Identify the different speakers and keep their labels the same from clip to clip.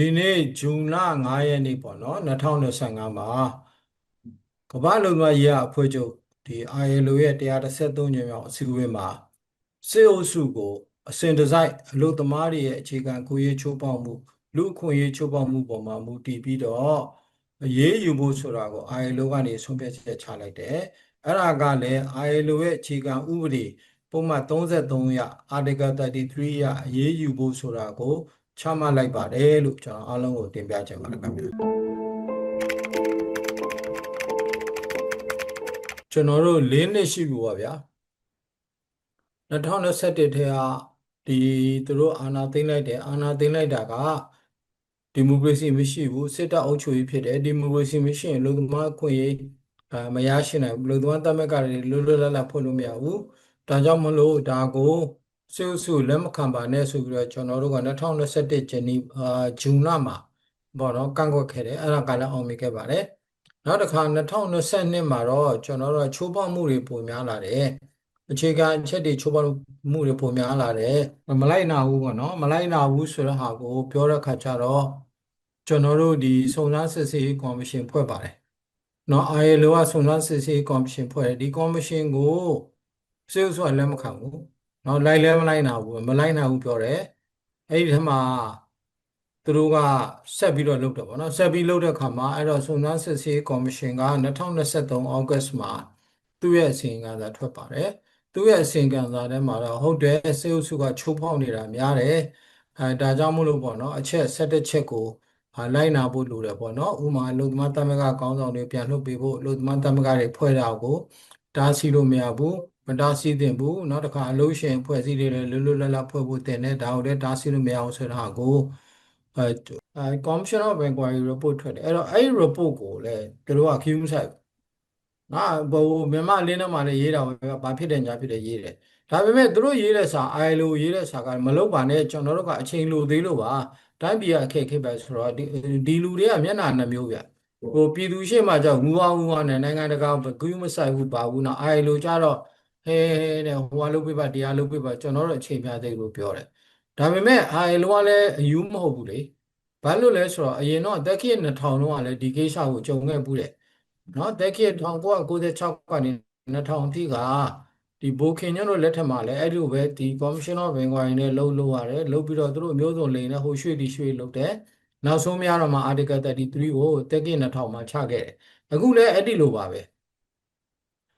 Speaker 1: ဒီနေ့ဇွန်လ9ရက်နေ့ပေါ့နော်2025မှာကမ္ဘာ့လုံခြုံရေးအဖွဲ့ချုပ်ဒီ ILO ရဲ့133ညမြောက်အစည်းအဝေးမှာစေအုပ်စုကိုအစဉ်တစိုက်အလို့သမားတွေရဲ့အခြေခံကိုရေးချိုးပေါက်မှုလူအခွင့်အရေးချိုးပေါက်မှုပေါ်မှာမူတည်ပြီးတော့အရေးယူဖို့ဆိုတာကို ILO ကနေဆုံးဖြတ်ချက်ချလိုက်တယ်အဲ့ဒါကလည်း ILO ရဲ့အခြေခံဥပဒေပုံမှန်33ရ Article 33ရအရေးယူဖို့ဆိုတာကို ချမှတ်လိုက်ပါတယ်လို့ကျွန်တော်အားလုံးကိုတင်ပြချင်ပါတယ်ခင်ဗျာကျွန်တော်တို့၄နှစ်ရှိပြီပါဗျာ2021ထဲကဒီသူတို့အာဏာသိမ်းလိုက်တယ်အာဏာသိမ်းလိုက်တာကဒီမိုကရေစီမရှိဘူးစစ်တပ်အုပ်ချုပ်ရေးဖြစ်တယ်ဒီမိုကရေစီမရှိရင်လူသမားအခွင့်အရေးအာမရရှိနိုင်ဘူးလူသမားတမက်ကတွေလွတ်လွတ်လပ်လပ်ဖွင့်လို့မရဘူးဒါကြောင့်မလို့ဒါကို စုစုလက်မခံပါနဲ့ဆိုပြီးတော့ကျွန်တော်တို့က2021ဂျနီအာဂျွန်လမှာပေါ့နော်ကန့်ကွက်ခဲ့တယ်အဲ့ဒါကလည်းအောင်မြင်ခဲ့ပါတယ်နောက်တစ်ခါ2022မှာတော့ကျွန်တော်တို့ချိုးဖောက်မှုတွေပုံများလာတယ်အခြေခံအချက်တွေချိုးဖောက်မှုတွေပုံများလာတယ်မလိုက်နာဘူးပေါ့နော်မလိုက်နာဘူးဆိုတဲ့ဟာကို ပြောတဲ့ခါကျတော့ကျွန်တော်တို့ဒီစုံစမ်းစစ်ဆေးရေးကော်မရှင်ဖွဲ့ပါတယ်နော် ILO ကစုံစမ်းစစ်ဆေးရေးကော်မရှင်ဖွဲ့တယ်ဒီကော်မရှင်ကိုစေုပ်ဆိုတာလက်မခံဘူး နော်လိုက်လဲမလိုက်နာဘူးမလိုက်နာဘူးပြောတယ်အဲ့ဒီထက်မှာသူတို့ကဆက်ပြီးတော့လုပ်တယ်ပေါ့နော်ဆက်ပြီးလုပ်တဲ့ခါမှာအဲ့တော့စုံစမ်းစစ်ဆေးကော်မရှင်က2023ဩဂတ်မှာသူ့ရဲ့အစီရင်ခံစာထွက်ပါတယ်သူ့ရဲ့အစီရင်ခံစာထဲမှာတော့ဟုတ်တယ်စေအုပ်စုကချိုးဖောက်နေတာများတယ်အဲဒါကြောင့်မို့လို့ပေါ့နော်အချက်17ချက်ကိုဟာလိုက်နာဖို့လိုတယ်ပေါ့နော်ဥပမာလူသမားတမကကောင်းဆောင်တွေပြန်လွှတ်ပေးဖို့လူသမားတမကတွေဖွဲ့တာကိုတားဆီးလို့မရဘူး မတားဆီးသင့်ဘူးနောက်တစ်ခါအလို့ရှင်ဖွဲ့စည်းတွေလည်းလွတ်လွတ်လပ်လပ်ဖွဲ့ဖို့တင်တယ်ဒါကိုလည်းတားဆီးလို့မရအောင်ဆိုတာကိုအဲအဲ Commission of Inquiry report ထွက်တယ်အဲ့တော့အဲ့ဒီ report ကိုလည်းသူတို့က queue ဆိုင်ငါဘိုးမြန်မာလင်းထဲမှာလည်းရေးတာပဲဘာဖြစ်တယ်ညာဖြစ်တယ်ရေးတယ်ဒါပေမဲ့သူတို့ရေးတဲ့စာ ILO ရေးတဲ့စာကမလုပ်ပါနဲ့ကျွန်တော်တို့ကအချိန်လိုသေးလို့ပါတိုင်းပြည်ကအခက်အခဲပဲဆိုတော့ဒီဒီလူတွေကမျက်နှာနှမျိုးဗျဟိုပြည်သူရှေ့မှာကြောက်ငူအောင်ငူအောင်နဲ့နိုင်ငံတကာဂူးမဆိုင်ဘူးပါဘူးနော် ILO ကြတော့ ဟဲတဲ့ဟိုကလုပ်ပြပါတရားလုပ်ပြပါကျွန်တော်တို့အချိန်ပြသေးလို့ပြောတယ်ဒါပေမဲ့ ILO ကလည်းအယူမဟုတ်ဘူးလေဘာလို့လဲဆိုတော့အရင်တော့တက်ခေတ်2000လောက်ကလည်းဒီကိစ္စကိုကြုံခဲ့ဘူးတဲ့နော်တက်ခေတ်1996ကနေ2000အထိကဒီဘိုခင်ညွန့်တို့လက်ထက်မှာလည်းအဲ့ဒီလိုပဲဒီ Commission of Inquiry နဲ့လှုပ်လှုပ်ရတယ်လှုပ်ပြီးတော့သူတို့အမျိုးစုံလိန်နဲ့ဟိုရွှေ့ဒီရွှေ့လုပ်တယ်နောက်ဆုံးများတော့မှ Article 33ကိုတက်ကိ2000မှာချခဲ့တယ်အခုလည်းအဲ့ဒီလိုပါပဲ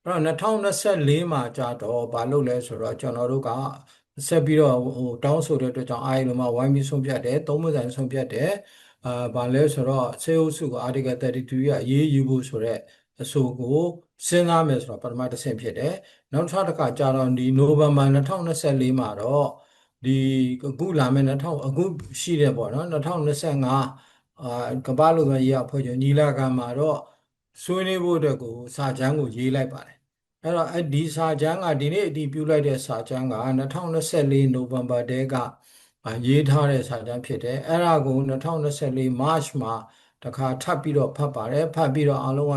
Speaker 1: အဲ့တော့2024မှာကြာတော့ဘာလုပ်လဲဆိုတော့ကျွန်တော်တို့ကဆက်ပြီးတော့ဟိုတောင်းဆိုတဲ့အတွက်ကြောင့်အားလုံးမှာဝိုင်းပြီးဆုံးဖြတ်တယ်သုံးမဆိုင်ဆုံးဖြတ်တယ်အာဘာလဲဆိုတော့စေအုပ်စုက Article 32ရအရေးယူဖို့ဆိုတော့အဆိုကိုစဉ်းစားမယ်ဆိုတော့ပထမတစ်ဆင့်ဖြစ်တယ်နောက်တစ်ခါကြာတော့ဒီနိုဝင်ဘာ2024မှာတော့ဒီအခုလာမယ့်2000အခုရှိတယ်ပေါ့နော်2025အာကမ္ဘာ့လူသွင်းရေးအဖွဲ့ချုပ်ညီလာခံမှာတော့ ဆွေးနွေးဖို့အတွက်ကိုစာချမ်းကိုရေးလိုက်ပါတယ်အဲ့တော့အဲ့ဒီစာချမ်းကဒီနေ့အတည်ပြုလိုက်တဲ့စာချမ်းက2024နိုဝင်ဘာတဲကရေးထားတဲ့စာချမ်းဖြစ်တယ်အဲ့ဒါကို2024 March မှာတခါထပ်ပြီးတော့ဖတ်ပါတယ်ဖတ်ပြီးတော့အားလုံးက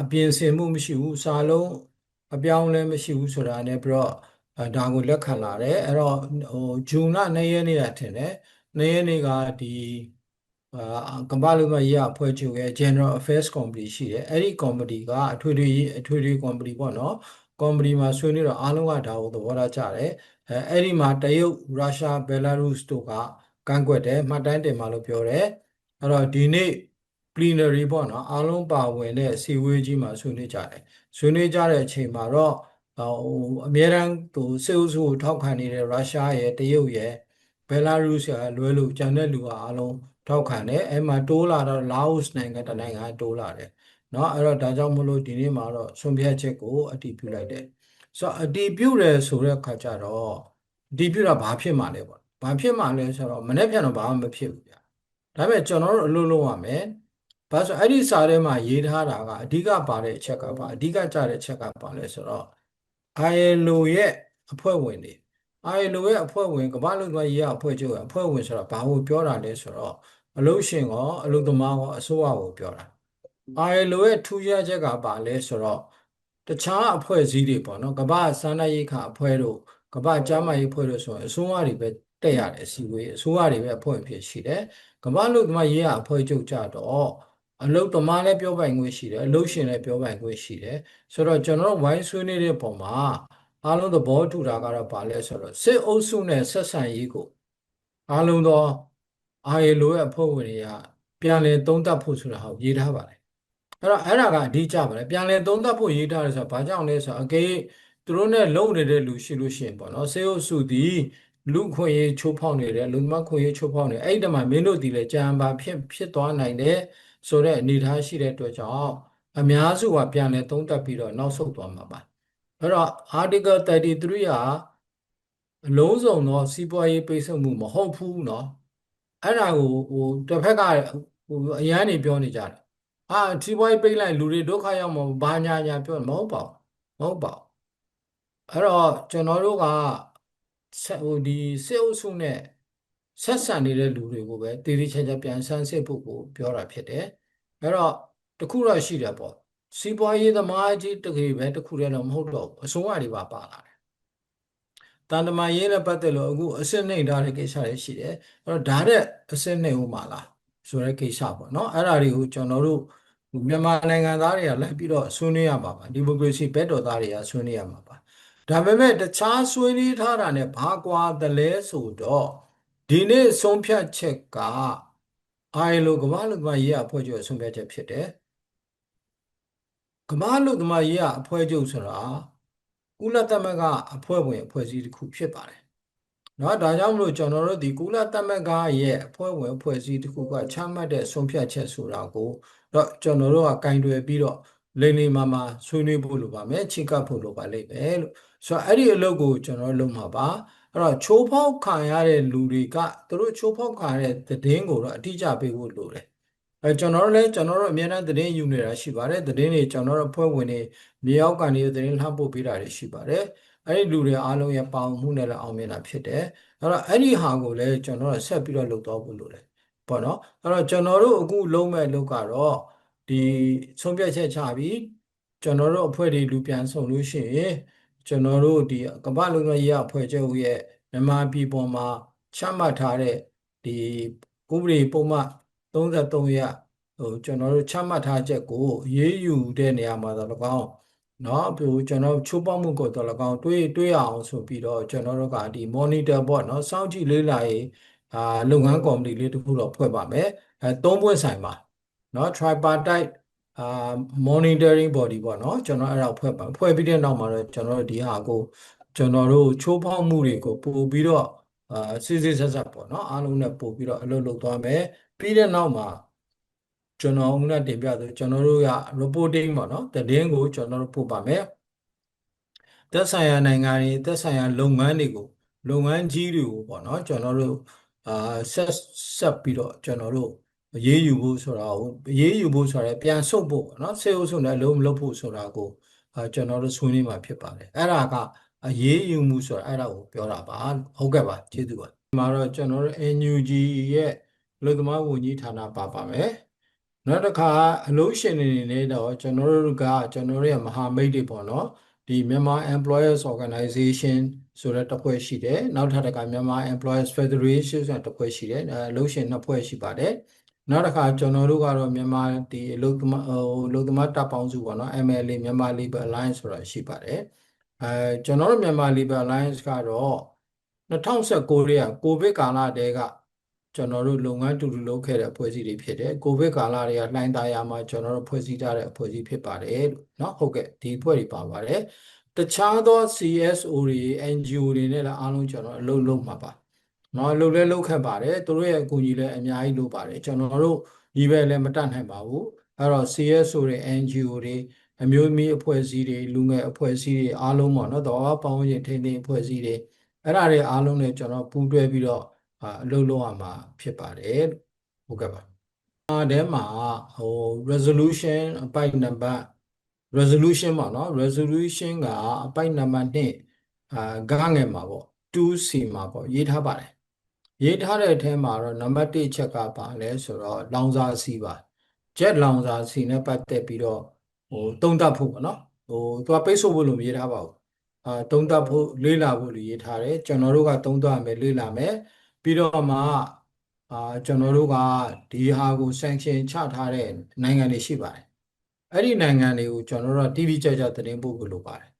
Speaker 1: အပြင်ဆင်မှုမရှိဘူးစာလုံးအပြောင်းလဲမရှိဘူးဆိုတာနဲ့ပြီးတော့ဒါကိုလက်ခံလာတယ်အဲ့တော့ဟိုဂျွန်လ2ရက်နေ့ကထင်တယ်2ရက်နေ့ကဒီအာ ကမ္ဘာလုံးမရေးအဖွဲ့ချုပ်ရဲ့ General Affairs Committee ရှိတယ်အဲ့ဒီ committee ကအထွေထွေအထွေထွေ committee ပေါ့နော် committee မှာဆွေးနွေးတော့အားလုံးကဒါကိုသဘောထားကြတယ်အဲအဲ့ဒီမှာတရုတ်ရုရှားဘယ်လာရုစ်တို့ကကန့်ကွက်တယ်မှတ်တမ်းတင်ပါလို့ပြောတယ်အဲ့တော့ဒီနေ့ plenary ပေါ့နော်အားလုံးပါဝင်တဲ့အစည်းအဝေးကြီးမှာဆွေးနွေးကြတယ်ဆွေးနွေးကြတဲ့အချိန်မှာတော့ဟိုအများရန်သူစေအုပ်စုကိုထောက်ခံနေတဲ့ရုရှားရဲ့တရုတ်ရဲ့ဘယ်လာရုစ်ရဲ့လွဲလို့ကျန်တဲ့လူကအားလုံး ထောက်ခံတယ်အဲ့မှာတိုးလာတော့လာအိုနိုင်ငံတနိုင်ငံတိုးလာတယ်เนาะအဲ့တော့ဒါကြောင့်မလို့ဒီနေ့မှာတော့ဆုံးဖြတ်ချက်ကိုအတည်ပြုလိုက်တယ်ဆိုတော့အတည်ပြုတယ်ဆိုတဲ့အခါကျတော့အတည်ပြုတာဘာဖြစ်မှာလဲပေါ့ဘာဖြစ်မှာလဲဆိုတော့မနေ့ပြန်တော့ဘာမှမဖြစ်ဘူးဗျာဒါပေမဲ့ကျွန်တော်တို့အလုပ်လုပ်ရမယ်ဘာဆိုအဲ့ဒီစာထဲမှာရေးထားတာကအဓိကပါတဲ့အချက်ကပါအဓိကကြတဲ့အချက်ကပါလဲဆိုတော့ ILO ရဲ့အဖွဲ့ဝင်တွေ ILO ရဲ့အဖွဲ့ဝင်ကမ္ဘာ့လုံခြုံရေးအဖွဲ့ချုပ်ရဲ့အဖွဲ့ဝင်ဆိုတော့ဘာကိုပြောတာလဲဆိုတော့အလုပ်ရှင်ရောအလုပ်သမားရောအစိုးရကိုပြောတာ ILO ရဲ့ထူးခြားချက်ကပါလဲဆိုတော့တခြားအဖွဲ့အစည်းတွေပေါ့နော်ကမ္ဘာ့စားနပ်ရိက္ခာအဖွဲ့တို့ကမ္ဘာ့ကျန်းမာရေးအဖွဲ့တို့ဆိုရင်အစိုးရတွေပဲတက်ရတယ်အစည်းအဝေးအစိုးရတွေပဲအဖွဲ့အဖြစ်ရှိတယ်ကမ္ဘာလူသမားရေးရအဖွဲ့ချုပ်ကြတော့အလုတ်သမားလည်းပြောပိုင်ခွင့်ရှိတယ်အလုတ်ရှင်လည်းပြောပိုင်ခွင့်ရှိတယ်ဆိုတော့ကျွန်တော်တို့ဝိုင်းဆွေးနွေးတဲ့ပုံမှာ အားလုံးသဘောတူတာကတော့ဗာလဲဆိုတော့စစ်အုပ်စုနဲ့ဆက်ဆံရေးကိုအားလုံးသောအာရီလိုရဲ့အဖွဲ့ဝင်တွေကပြန်လည်သုံးသပ်ဖို့ဆိုတာဟောရေးထားပါတယ်အဲ့တော့အဲ့ဒါကအဓိကြပါတယ်ပြန်လည်သုံးသပ်ဖို့ရေးထားတယ်ဆိုတော့ဘာကြောင့်လဲဆိုတော့အကေသူတို့နဲ့လုံနေတဲ့လူရှိလို့ရှိရင်ပေါ့နော်စေအုပ်စုသည်လူခွင့်ရေးချိုးဖောက်နေတယ်လူသမားခွင့်ရေးချိုးဖောက်နေအဲ့ဒီတမှာမင်းတို့ဒီလေကြံပါဖြစ်ဖြစ်သွားနိုင်တယ်ဆိုတဲ့အနေအထားရှိတဲ့အတွက်ကြောင့်အများစုကပြန်လဲသုံးသပ်ပြီးတော့နောက်ဆုတ်သွားမှာပါ အဲ့တော့ article 33ကအလုံးစုံသောစီးပွားရေးပိတ်ဆို့မှုမဟုတ်ဘူးเนาะအဲ့ဒါကိုဟိုတစ်ဖက်ကဟိုအရန်နေပြောနေကြတယ်အာစီးပွားရေးပိတ်လိုက်လူတွေဒုက္ခရောက်မှာဘာညာညာပြောမဟုတ်ပါဘူးမဟုတ်ပါဘူးအဲ့တော့ကျွန်တော်တို့ကဆက်ဟိုဒီစစ်အုပ်စုနဲ့ဆက်ဆံနေတဲ့လူတွေကိုပဲတည်တည်ချာချာပြန်ဆန်းစစ်ဖို့ကိုပြောတာဖြစ်တယ်အဲ့တော့တခုတော့ရှိတယ်ပေါ့ စီးပွားရေးသမားကြီးတကယ်ပဲတခုတည်းတော့မဟုတ်တော့ဘူးအစိုးရတွေပါပါလာတယ်တန်တမာရေးနဲ့ပတ်သက်လို့အခုအစစ်နှိမ်ထားတဲ့ကိစ္စတွေရှိတယ်အဲ့တော့ဒါတဲ့အစစ်နှိမ်ဦးမှာလားဆိုတဲ့ကိစ္စပေါ့နော်အဲ့ဒါတွေကိုကျွန်တော်တို့မြန်မာနိုင်ငံသားတွေကလိုက်ပြီးတော့ဆွေးနွေးရမှာပါဒီမိုကရေစီဘက်တော်သားတွေကဆွေးနွေးရမှာပါဒါပေမဲ့တခြားဆွေးနွေးထားတာနဲ့ဘာကွာသလဲဆိုတော့ဒီနေ့ဆုံးဖြတ်ချက်ကအိုင်လိုကမ္ဘာလူကမ္ဘာရေးအဖွဲ့ချုပ်ဆုံးဖြတ်ချက်ဖြစ်တယ် ကမ္ဘာ့လူသမားရေးရအဖွဲ့ချုပ်ဆိုတာကုလသမဂ္ဂအဖွဲ့ဝင်အဖွဲ့အစည်းတစ်ခုဖြစ်ပါတယ်။နော်ဒါကြောင့်မလို့ကျွန်တော်တို့ဒီကုလသမဂ္ဂရဲ့အဖွဲ့ဝင်အဖွဲ့အစည်းတစ်ခုကချမှတ်တဲ့ဆုံးဖြတ်ချက်ဆိုတာကိုတော့ကျွန်တော်တို့ကကင်တွယ်ပြီးတော့လိမ့်လိမ့်မာမာဆွေးနွေးဖို့လိုပါမယ်ချိကပ်ဖို့လိုပါလိမ့်မယ်လို့ဆိုတော့အဲ့ဒီအလုပ်ကိုကျွန်တော်လုပ်မှာပါအဲ့တော့ချိုးဖောက်ခံရတဲ့လူတွေကသူတို့ချိုးဖောက်ခံရတဲ့သတင်းကိုတော့အတိအကျပေးဖို့လိုတယ် အဲကျွန်တော်တို့လည်းကျွန်တော်တို့အများအားသတင်းယူနေတာရှိပါတယ်သတင်းတွေကျွန်တော်တို့ဖွဲ့ဝင်တွေမြေအောက်ကနေသတင်းလှမ်းပို့ပေးတာတွေရှိပါတယ်အဲ့ဒီလူတွေအားလုံးရဲ့ပါဝင်မှုနဲ့လည်းအောင်မြင်တာဖြစ်တယ်အဲ့တော့အဲ့ဒီဟာကိုလည်းကျွန်တော်တို့ဆက်ပြီးတော့လုပ်တော့ဖို့လိုတယ်ပေါ့နော်အဲ့တော့ကျွန်တော်တို့အခုလုံးမဲ့လုပ်ကတော့ဒီဆုံးဖြတ်ချက်ချပြီးကျွန်တော်တို့အဖွဲ့တွေလူပြန်ဆုံလို့ရှိရင်ကျွန်တော်တို့ဒီကမ္ဘာလုံခြုံရေးအဖွဲ့ချုပ်ရဲ့မြန်မာပြည်ပေါ်မှာချမှတ်ထားတဲ့ဒီဥပဒေပုံမှန် 33ရဟိုကျွန်တော်တို့ချမှတ်ထားချက်ကိုရေးယူတဲ့နေရာမှာတော့၎င်းเนาะပြိုကျွန်တော်ချိုးပေါက်မှုကိုတော့၎င်းတွေးတွေးအောင်ဆိုပြီးတော့ကျွန်တော်တို့ကဒီ monitor ပေါ့เนาะစောင့်ကြည့်လေးလာရေးအာလုပ်ငန်းကော်မတီလေးတစ်ခုတော့ဖွဲ့ပါမယ်အဲသုံးပွင့်ဆိုင်ပါเนาะ tripartite အာ monitoring body ပေါ့เนาะကျွန်တော်အဲ့ဒါဖွဲ့ပါဖွဲ့ပြီးတဲ့နောက်မှာတော့ကျွန်တော်တို့ဒီဟာကိုကျွန်တော်တို့ချိုးဖောက်မှုတွေကိုပို့ပြီးတော့အာစစ်စစ်ဆက်ဆက်ပေါ့เนาะအားလုံးနဲ့ပို့ပြီးတော့အလုပ်လုပ်သွားမယ် ပြီးတဲ့နောက်မှာကျွန်တော်ဦးနဲ့တင်ပြဆိုကျွန်တော်တို့က reporting ပေါ့နော်သတင်းကိုကျွန်တော်တို့ပို့ပါမယ်သက်ဆိုင်ရာနိုင်ငံတွေသက်ဆိုင်ရာလုပ်ငန်းတွေကိုလုပ်ငန်းကြီးတွေကိုပေါ့နော်ကျွန်တော်တို့အာဆက်ဆက်ပြီးတော့ကျွန်တော်တို့ရေးယူဖို့ဆိုတာကိုရေးယူဖို့ဆိုတာပြန်ဆုတ်ဖို့ပေါ့နော်စေအုပ်စုနဲ့အလုံးမလုပ်ဖို့ဆိုတာကိုအာကျွန်တော်တို့ဆွေးနွေးမှာဖြစ်ပါတယ်အဲ့ဒါကအရေးယူမှုဆိုတာအဲ့ဒါကိုပြောတာပါဟုတ်ကဲ့ပါကျေးဇူးပါဒီမှာတော့ကျွန်တော်တို့ NUG ရဲ့ လူသမားဝန်ကြီးဌာနပါပါမယ်နောက်တစ်ခါအလို့ရှင်နေနေတော့ကျွန်တော်တို့ကကျွန်တော်တို့ရဲ့မဟာမိတ်တွေပေါ့နော်ဒီ Myanmar Employers Organization ဆိုတဲ့တစ်ဖွဲ့ရှိတယ်နောက်ထပ်တစ်ခါ Myanmar Employers Federation ဆိုတဲ့တစ်ဖွဲ့ရှိတယ်အဲအလို့ရှင်နှစ်ဖွဲ့ရှိပါတယ်နောက်တစ်ခါကျွန်တော်တို့ကတော့မြန်မာဒီအလုပ်သမားဟိုအလုပ်သမားတပ်ပေါင်းစုပေါ့နော် MLA Myanmar Labor Alliance ဆိုတာရှိပါတယ်အဲကျွန်တော်တို့ Myanmar Labor Alliance ကတော့2019ရဲကိုဗစ်ကာလတည်းက ကျွန်တော်တို့လုပ်ငန်းတူတူလုပ်ခဲ့တဲ့အဖွဲ့အစည်းတွေဖြစ်တယ်ကိုဗစ်ကာလတွေကလှိုင်းသားရမှာကျွန်တော်တို့ဖွဲ့စည်းထားတဲ့အဖွဲ့အစည်းဖြစ်ပါတယ်လို့เนาะဟုတ်ကဲ့ဒီအဖွဲ့တွေပါပါတယ်တခြားသော CSO တွေ NGO တွေနဲ့လည်းအားလုံးကျွန်တော်အလုပ်လုပ်မှာပါเนาะလုပ်လဲလုပ်ခက်ပါတယ်သူတို့ရဲ့အကူအညီလည်းအများကြီးလုပ်ပါတယ်ကျွန်တော်တို့ဒီဘက်လည်းမတတ်နိုင်ပါဘူးအဲ့တော့ CSO တွေ NGO တွေအမျိုးသမီးအဖွဲ့အစည်းတွေလူငယ်အဖွဲ့အစည်းတွေအားလုံးပေါ့နော်တော့ပေါင်းရင်ထိန်းသိမ်းအဖွဲ့အစည်းတွေအဲ့ဒါတွေအားလုံးနဲ့ကျွန်တော်ပူးတွဲပြီးတော့ အလုပ်လုပ်ရမှာဖြစ်ပါတယ်ဟုတ်ကဲ့ပါအဲထဲမှာဟို resolution အပိုက်နံပါတ် resolution ပေါ့နော် resolution ကအပိုက်နံပါတ်1အာဂငယ်မှာပေါ့ 2C မှာပေါ့ရေးထားပါတယ်ရေးထားတဲ့အထဲမှာတော့နံပါတ်1ချက်ကပါလဲဆိုတော့လောင်စာစီပါ jet လောင်စာစီနဲ့ပတ်သက်ပြီးတော့ဟိုတုံးတက်ဖို့ပေါ့နော်ဟိုသူကပိတ်ဆို့ဖို့လို့မရေးထားပါဘူးအာတုံးတက်ဖို့လေးလာဖို့လို့ရေးထားတယ်ကျွန်တော်တို့ကတုံးတက်မယ်လေးလာမယ် ပြီးတော့မှအာကျွန်တော်တို့ကဒီဟာကို sanction ချထားတဲ့နိုင်ငံတွေရှိပါတယ်အဲ့ဒီနိုင်ငံတွေကိုကျွန်တော်တို့ကတိတိကျကျသတင်းပို့ဖို့လိုပါတယ်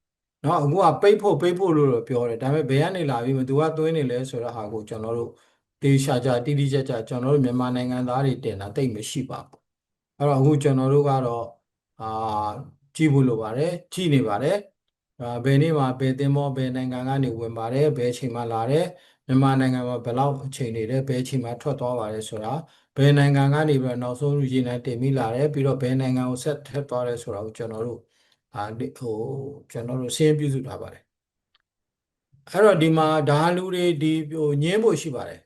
Speaker 1: နော်အခုကပိတ်ဖို့ပိတ်ဖို့လို့တော့ပြောတယ်ဒါပေမဲ့ဘယ်ကနေလာပြီးမသူကသွင်းနေလဲဆိုတော့ဟာကိုကျွန်တော်တို့တေချာချာတိတိကျကျကျွန်တော်တို့မြန်မာနိုင်ငံသားတွေတင်တာတိတ်မရှိပါဘူးအဲ့တော့အခုကျွန်တော်တို့ကတော့အာကြည့်ဖို့လိုပါတယ်ကြည့်နေပါတယ်အာဘယ်နေ့မှာဘယ်သင်္ဘောဘယ်နိုင်ငံကနေဝင်ပါတယ်ဘယ်အချိန်မှလာတယ် မြန်မာနိုင်ငံမှာဘယ်လောက်အချိန်နေတယ်ဘယ်အချိန်မှထွက်သွားပါတယ်ဆိုတာဘယ်နိုင်ငံကနေပြီးတော့နောက်ဆုံးရေနံတင်ပြီးလာတယ်ပြီးတော့ဘယ်နိုင်ငံကိုဆက်ထက်သွားတယ်ဆိုတာကိုကျွန်တော်တို့အာဒီဟိုကျွန်တော်တို့စင်းပြုစုထားပါတယ်အဲ့တော့ဒီမှာဓာလူတွေဒီဟိုညင်းဖို့ရှိပါတယ်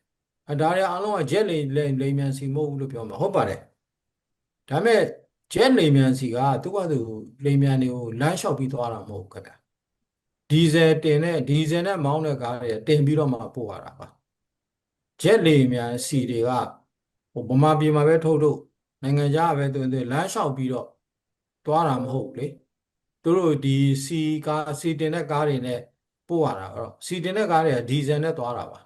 Speaker 1: အဒါတွေအားလုံးကဂျက်လိမ်လိမ်လိမ်မြန်စီမဟုတ်ဘူးလို့ပြောမှာဟုတ်ပါတယ်ဒါပေမဲ့ဂျက်လိမ်မြန်စီကသူ့ဘာသူလိမ်မြန်တွေကိုလမ်းလျှောက်ပြီးသွားတာမဟုတ်ဘူးခင်ဗျ ဒီဇယ်တင်တဲ့ဒီဇယ်နဲ့မောင်းတဲ့ကားတွေတင်ပြီးတော့မှပို့ရတာပါဂျက်လိမ်မြန်စီတွေကဟိုဗမာပြည်မှာပဲထုတ်ထုတ်နိုင်ငံခြားပဲသူသူလမ်းလျှောက်ပြီးတော့သွားတာမဟုတ်ဘူးလေသူတို့ဒီစီကားစီတင်တဲ့ကားတွေနဲ့ပို့ရတာတော့စီတင်တဲ့ကားတွေကဒီဇယ်နဲ့သွားတာပါ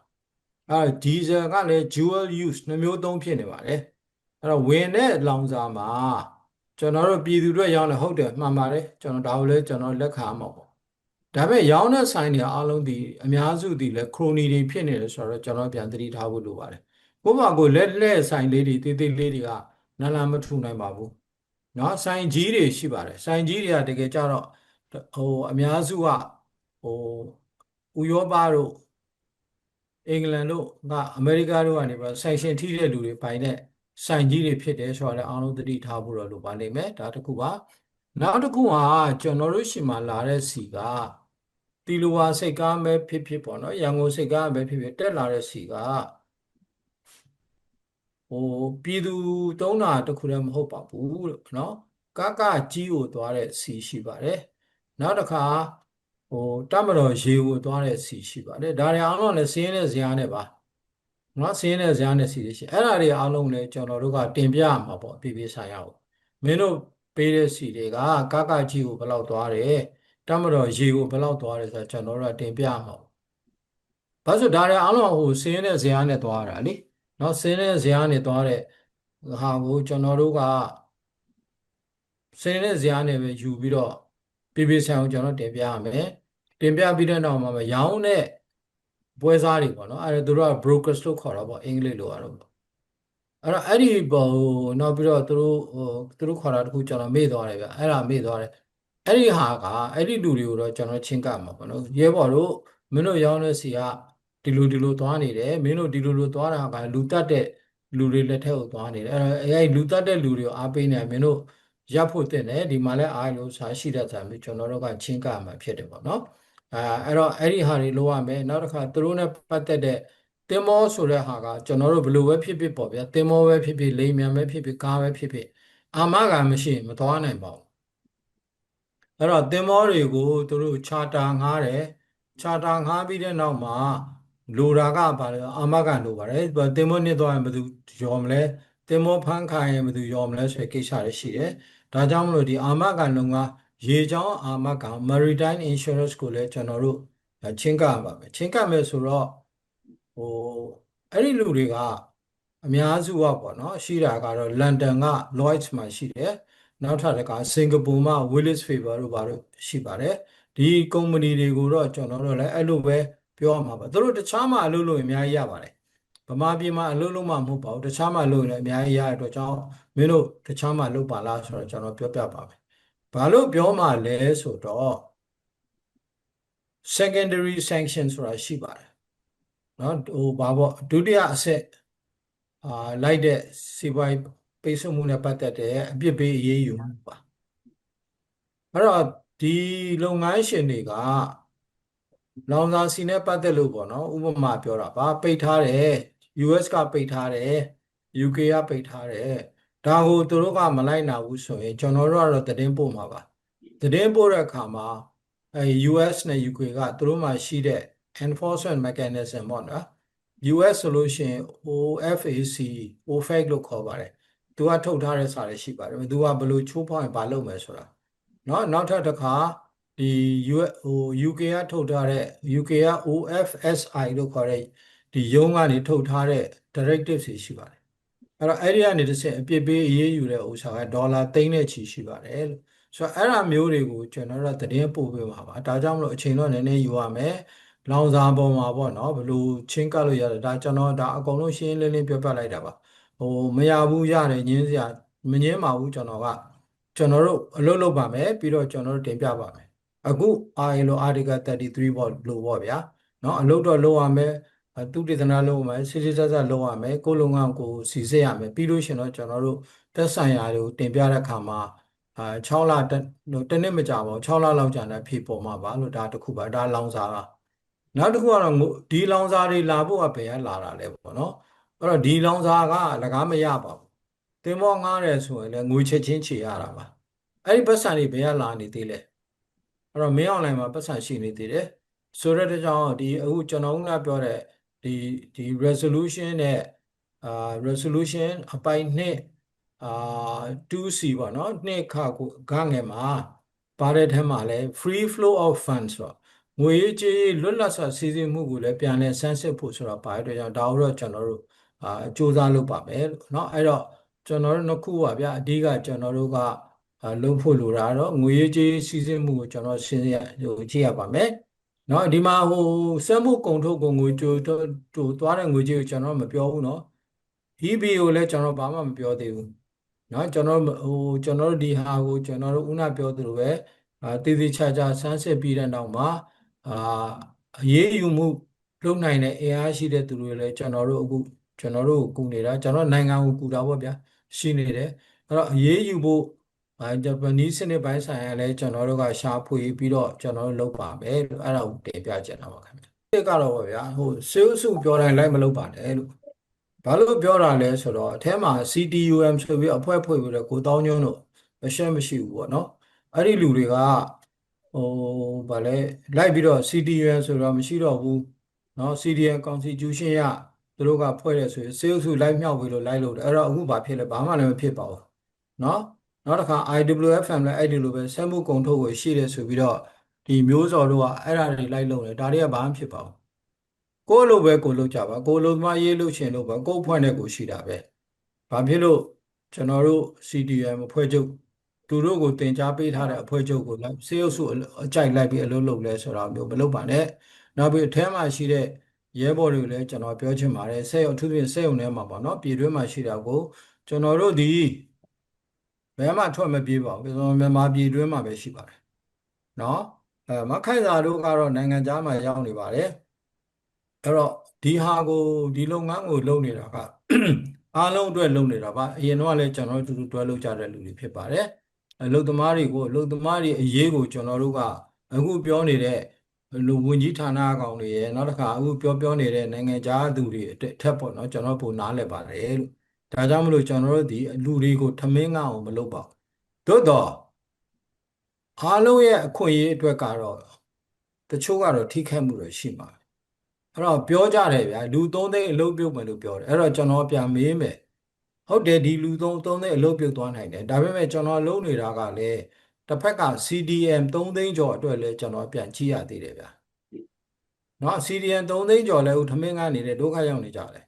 Speaker 1: အဲဒီဇယ်ကလည်း dual use နှမျိုးသုံးဖြစ်နေပါတယ်အဲ့တော့ဝင်တဲ့လောင်စာမှာကျွန်တော်တို့ပြည်သူတွေရောင်းတယ်ဟုတ်တယ်မှန်ပါတယ်ကျွန်တော်ဒါကိုလည်းကျွန်တော်လက်ခံမှာပေါ့ ဒါပေမဲ့ရောင်းတဲ့ဆိုင်တွေအားလုံးဒီအများစုဒီလဲခရိုနီတွေဖြစ်နေတယ်ဆိုတော့ကျွန်တော်ပြန်သတိထားဖို့လိုပါတယ်ကိုယ့်ဘာကိုလက်လက်ဆိုင်လေးတွေတေးသေးလေးတွေကနလန်မထူနိုင်ပါဘူးเนาะဆိုင်ကြီးတွေရှိပါတယ်ဆိုင်ကြီးတွေကတကယ်ကြတော့ဟိုအများစုကဟိုဥရောပတို့အင်္ဂလန်တို့ကအမေရိကတို့ကနေပြီးဆိုင်ရှင်ထိတဲ့လူတွေပိုင်တဲ့ဆိုင်ကြီးတွေဖြစ်တယ်ဆိုတာလည်းအားလုံးသတိထားဖို့တော့လိုပါလိမ့်မယ်ဒါတစ်ခုပါနောက်တစ်ခုကကျွန်တော်တို့ရှိမှလာတဲ့စီက တီလိုဝါစိတ်ကားပဲဖြစ်ဖြစ်ပေါ့နော်ရန်ကုန်စိတ်ကားပဲဖြစ်ဖြစ်တက်လာတဲ့စီကဟိုပြည်သူတုံးတာတစ်ခုလည်းမဟုတ်ပါဘူးလို့နော်ကကကြီးကိုသွားတဲ့စီရှိပါတယ်နောက်တစ်ခါဟိုတမတော်ရေကိုသွားတဲ့စီရှိပါတယ်ဒါတွေအားလုံးလည်းစင်းတဲ့ဇာတ်နဲ့ပါနော်စင်းတဲ့ဇာတ်နဲ့စီတွေရှိအဲ့ဒါတွေအားလုံးလည်းကျွန်တော်တို့ကတင်ပြရမှာပေါ့ပြည်ပြည်ဆိုင်ရာကိုမင်းတို့ပေးတဲ့စီတွေကကကကြီးကိုဘယ်လောက်သွားတယ်တ မတော်ရေကိုဘယ်လောက်သွားတယ်ဆိုတော့ကျွန်တော်တို့ကတင်ပြရမှာဘာလို့ဒါတွေအားလုံးဟိုစင်းတဲ့ဇာတ်နဲ့သွားတာလေနော်စင်းတဲ့ဇာတ်နဲ့သွားတဲ့ဟာကိုကျွန်တော်တို့ကစင်းတဲ့ဇာတ်နဲ့ပဲယူပြီးတော့ပြည်ပြည်ဆိုင်ရာကိုကျွန်တော်တင်ပြရမယ်တင်ပြပြီးတဲ့နောက်မှာရောင်းတဲ့ပွဲစားတွေပေါ့နော်အဲဒါသူတို့က brokers လို့ခေါ်တာပေါ့အင်္ဂလိပ်လိုကတော့ပေါ့အဲ့တော့အဲ့ဒီဟိုနောက်ပြီးတော့သူတို့ဟိုသူတို့ခေါ်တာတခုကျွန်တော်မေ့သွားတယ်ဗျအဲ့ဒါမေ့သွားတယ် အဲ့ဒီဟာကအဲ့ဒီလူတွေကိုတော့ကျွန်တော်ချင်းကမှာပေါ့နော်ရဲဘော်တို့မင်းတို့ရောင်းတဲ့စီကဒီလိုဒီလိုသွားနေတယ်မင်းတို့ဒီလိုလိုသွားတာကလူတက်တဲ့လူတွေလက်ထက်ကိုသွားနေတယ်အဲ့တော့အဲ့လူတက်တဲ့လူတွေကိုအားပေးနေမင်းတို့ရပ်ဖို့တင်တယ်ဒီမှာလည်းအားလို့စားရှိတဲ့ဆာမျိုးကျွန်တော်တို့ကချင်းကမှာဖြစ်တယ်ပေါ့နော်အဲအဲ့တော့အဲ့ဒီဟာတွေလိုရမယ်နောက်တစ်ခါသူတို့နဲ့ပတ်သက်တဲ့တင်မောဆိုတဲ့ဟာကကျွန်တော်တို့ဘလို့ပဲဖြစ်ဖြစ်ပေါ့ဗျာတင်မောပဲဖြစ်ဖြစ်လိမ်မြန်ပဲဖြစ်ဖြစ်ကားပဲဖြစ်ဖြစ်အာမခံမရှိရင်မသွားနိုင်ပါဘူး အဲ့တော့တင်မောတွေကိုသူတို့ချာတာငားတယ်ချာတာငားပြီးတဲ့နောက်မှာလိုတာကပါလေအာမခံလိုပါတယ်တင်မောနစ်သွားရင်ဘယ်သူရောမလဲတင်မောဖန်းခိုင်းရင်ဘယ်သူရောမလဲဆိုတဲ့ကိစ္စတွေရှိတယ်ဒါကြောင့်မလို့ဒီအာမခံလုံကရေချောင်းအာမခံ Maritime Insurance ကိုလည်းကျွန်တော်တို့ချင်းကပါမယ်ချင်းကမယ်ဆိုတော့ဟိုအဲ့ဒီလူတွေကအများစုကပေါ့နော်ရှိတာကတော့လန်ဒန်က Lloyds မှာရှိတယ် နောက်ထပ်တကစင်ကာပူမှာ Willis Faber တို့ဘာလို့ရှိပါတယ်ဒီကုမ္ပဏီတွေကိုတော့ကျွန်တော်တို့လည်းအဲ့လိုပဲပြောမှာပါသူတို့တခြားမှအလုပ်လုပ်ရင်အများကြီးရပါတယ်ဗမာပြည်မှာအလုပ်လုပ်မှမဟုတ်ပါဘူးတခြားမှလုပ်ရင်လည်းအများကြီးရတဲ့အတွက်ကြောင့်မင်းတို့တခြားမှလုပ်ပါလားဆိုတော့ကျွန်တော်ပြောပြပါမယ်ဘာလို့ပြောမှလဲဆိုတော့ secondary sanction ဆိုတာရှိပါတယ်เนาะဟိုဘာပေါ့ဒုတိယအဆင့်အာလိုက်တဲ့စီးပွားရေး ပိတ်ဆို့မှုနဲ့ပတ်သက်တဲ့အပြစ်ပေးအရေးယူမှုပါအဲ့တော့ဒီလုပ်ငန်းရှင်တွေကလောင်စာစီနဲ့ပတ်သက်လို့ပေါ့နော်ဥပမာပြောတာပါပိတ်ထားတယ် US ကပိတ်ထားတယ် UK ကပိတ်ထားတယ်ဒါကိုသူတို့ကမလိုက်နာဘူးဆိုရင်ကျွန်တော်တို့ကတော့သတင်းပို့မှာပါသတင်းပို့တဲ့အခါမှာအဲ US နဲ့ UK ကသူတို့မှာရှိတဲ့ enforcement mechanism ပေါ့နော် US ဆိုလို့ရှိရင် OFAC OFAC လို့ခေါ်ပါတယ် သူကထုတ်ထားတဲ့စာတွေရှိပါတယ်သူကဘယ်လိုချိုးဖောက်ရင်ဘာလုပ်မယ်ဆိုတာเนาะနောက်ထပ်တစ်ခါဒီ US ဟို UK ကထုတ်ထားတဲ့ UK က OFSI လို့ခေါ်တဲ့ ဒီရုံးကနေထုတ်ထားတဲ့ directive တွေရှိပါတယ်အဲ့တော့အဲ့ဒီကနေတစ်ဆင့်အပြစ်ပေးအရေးယူတဲ့ဥစ္စာကဒေါ်လာသိန်းနဲ့ချီရှိပါတယ်လို့ဆိုတော့အဲ့ဒါမျိုးတွေကိုကျွန်တော်တို့ကသတင်းပို့ပေးပါပါဒါကြောင့်မလို့အချိန်တော့နည်းနည်းယူရမယ်လောင်စာပေါ်မှာပေါ့နော်ဘယ်လိုချင်းကပ်လို့ရတယ်ဒါကျွန်တော်ဒါအကုန်လုံးရှင်းလင်းလင်းပြောပြလိုက်တာပါ ဟိုမရဘူးရတယ်ညင်းစရာမညင်းပါဘူးကျွန်တော်ကကျွန်တော်တို့အလုပ်လုပ်ပါမယ်ပြီးတော့ကျွန်တော်တို့တင်ပြပါမယ်အခု ILO Article 33ပေါ့လို့ပေါ့ဗျာเนาะအလုပ်တော့လုပ်ရမယ်အဲသူတေသနာလုပ်ရမယ်စစ်စစ်ဆက်ဆက်လုပ်ရမယ်ကိုယ်လုံငန်းကိုစီစစ်ရမယ်ပြီးလို့ရှင်တော့ကျွန်တော်တို့တက်ဆိုင်ရာတွေကိုတင်ပြတဲ့အခါမှာအာ6လတစ်တစ်နှစ်မကြာပါဘူး6လလောက်ကြာတဲ့ဖြေပေါ်မှာပါလို့ဒါတစ်ခုပါဒါလောင်စာကနောက်တစ်ခုကတော့ငိုဒီလောင်စာတွေလာဖို့ကဘယ်ကလာတာလဲပေါ့နော် အဲ့တော့ဒီလောင်စာကလကားမရပါဘူးတင်မောငားတယ်ဆိုရင်လည်းငွေချက်ချင်းချေရတာပါအဲ့ဒီပတ်စံတွေဘယ်ကလာနေသေးလဲအဲ့တော့မင်းအွန်လိုင်းမှာပတ်စံရှိနေသေးတယ်ဆိုတဲ့ကြောင့်ဒီအခုကျွန်တော်ကပြောတဲ့ဒီဒီ resolution နဲ့အာ resolution အပိုင်းနှစ်အာ 2C ပေါ့နော်နှစ်ခကိုဂငယ်မှာပါတဲ့ထဲမှာလဲ free flow of funds ဆိုတော့ငွေရေးကြေးရေးလွတ်လပ်စွာစီးဆင်းမှုကိုလည်းပြန်လည်ဆန်းစစ်ဖို့ဆိုတော့ပါတဲ့အတွက်ကြောင့်ဒါတော့ကျွန်တော်တို့ အာစူးစမ်းလုပ်ပါမယ်လို့เนาะအဲ့တော့ကျွန်တော်တို့နှစ်ခုပါဗျာအဓိကကျွန်တော်တို့ကအာလုပ်ဖို့လိုတာတော့ငွေရေးကြေးရေးစီးဆင်းမှုကိုကျွန်တော်ရှင်းရဟိုကြည့်ရပါမယ်နော်ဒီမှာဟိုစက်မှုကုန်ထုတ်ကုန်ငွေကြိုတိုးသွားတဲ့ငွေကြေးကိုကျွန်တော်မပြောဘူးနော် EB ကိုလည်းကျွန်တော်ဘာမှမပြောသေးဘူးနော်ကျွန်တော်ဟိုကျွန်တော်တို့ဒီဟာကိုကျွန်တော်တို့ဥနာပြောသလိုပဲအာတည်တည်ချာချာဆန်းစစ်ပြီးတဲ့နောက်မှာအာအရေးယူမှုလုပ်နိုင်တဲ့အင်အားရှိတဲ့သူတွေလည်းကျွန်တော်တို့အခု ကျွန်တော်တို့ကူနေတာကျွန်တော်နိုင်ငံကိုကူတာပေါ့ဗျာရှိနေတယ်အဲ့တော့အရေးယူဖို့အဲဂျပနီးစနစ်ပိုင်းဆိုင်ရာလည်းကျွန်တော်တို့ကရှာဖွေပြီးတော့ကျွန်တော်တို့လုပ်ပါမယ်လို့အဲ့ဒါကိုတင်ပြချင်တာပါခင်ဗျ။ဒီကတော့ဗျာဟိုစေုစုပြောတိုင်းလိုက်မလုပ်ပါနဲ့လို့ဘာလို့ပြောတာလဲဆိုတော့အထက်မှာ CTUM ဆိုပြီးအဖွဲ့ဖွဲ့ပြီးတော့ကိုတောင်းညွန်းတို့မရှက်မရှိဘူးပေါ့နော်။အဲ့ဒီလူတွေကဟိုဗာလဲလိုက်ပြီးတော့ CTUM ဆိုတော့မရှိတော့ဘူးเนาะ CDN Constitution ရ သူတို့ကဖွဲ့တယ်ဆိုရင်စေုစုလိုက်မြောက်ပြီးလို့လိုက်လို့တယ်အဲ့တော့အခုဘာဖြစ်လဲဘာမှလည်းမဖြစ်ပါဘူးเนาะနောက်တစ်ခါ IWFM လည်းအဲ့ဒီလိုပဲစက်မှုကုန်ထုတ်ကိုရှိတယ်ဆိုပြီးတော့ဒီမျိုးစော်တို့ကအဲ့ဒါတွေလိုက်လုပ်တယ်ဒါတွေကဘာမှဖြစ်ပါဘူးကိုယ်လိုပဲကိုလုပ်ကြပါကိုလိုမှရေးလို့ရှင်လို့ပါကိုယ်ဖွဲ့တဲ့ကိုရှိတာပဲဘာဖြစ်လို့ကျွန်တော်တို့ CDM အဖွဲ့ချုပ်သူတို့ကိုတင် जा ပေးထားတဲ့အဖွဲ့ချုပ်ကိုလိုက်စေရုပ်စုအကြိုက်လိုက်ပြီးအလုပ်လုပ်လဲဆိုတာမျိုးမလုပ်ပါနဲ့နောက်ပြီးအထဲမှာရှိတဲ့ ရဲဘော်တွေကိုလည်းကျွန်တော်ပြောချင်ပါတယ်စက်ရုံအထူးသဖြင့်စက်ရုံထဲမှာပေါ့နော်ပြည်တွင်းမှာရှိတာကိုကျွန်တော်တို့ဒီဘယ်မှထွက်မပြေးပါဘူးကျွန်တော်မြန်မာပြည်တွင်းမှာပဲရှိပါတယ်နော်အဲမခိုင်စာတို့ကတော့နိုင်ငံခြားမှာရောက်နေပါတယ်အဲ့တော့ဒီဟာကိုဒီလုပ်ငန်းကိုလုပ်နေတာကအားလုံးအတွက်လုပ်နေတာပါအရင်တော့လည်းကျွန်တော်တို့တူတူတွဲလုပ်ကြတဲ့လူတွေဖြစ်ပါတယ်အလုပ်သမားတွေကိုအလုပ်သမားတွေအရေးကိုကျွန်တော်တို့ကအခုပြောနေတဲ့ လူဝင်ကြီးဌာနအကောင်တွေရဲ့နောက်တစ်ခါအခုပြောပြောနေတဲ့နိုင်ငံခြားသူတွေအထက်ပေါ့နော်ကျွန်တော်ပုံနားလည်ပါတယ်လို့ဒါကြောင့်မလို့ကျွန်တော်တို့ဒီလူတွေကိုထမင်းငါအောင်မလုပ်ပါဘူးသို့တော့အားလုံးရဲ့အခွင့်အရေးအတွက်ကတော့တချို့ကတော့ထိခိုက်မှုတွေရှိမှာအဲ့တော့ပြောကြတယ်ဗျာလူ၃သိန်းအလုပ်ပြုတ်မယ်လို့ပြောတယ်အဲ့တော့ကျွန်တော်ပြန်မေးမယ်ဟုတ်တယ်ဒီလူ၃၃သိန်းအလုပ်ပြုတ်သွားနိုင်တယ်ဒါပေမဲ့ကျွန်တော်လုပ်နေတာကလည်း တစ်ဖက်က CDM 3သိန်းကျော်အတွက်လည်းကျွန်တော်ပြန်ကြည့်ရသေးတယ်ဗျာနော် CDM 3သိန်းကျော်လည်းဟိုထမင်းကနေတယ်ဒုက္ခရောက်နေကြတယ်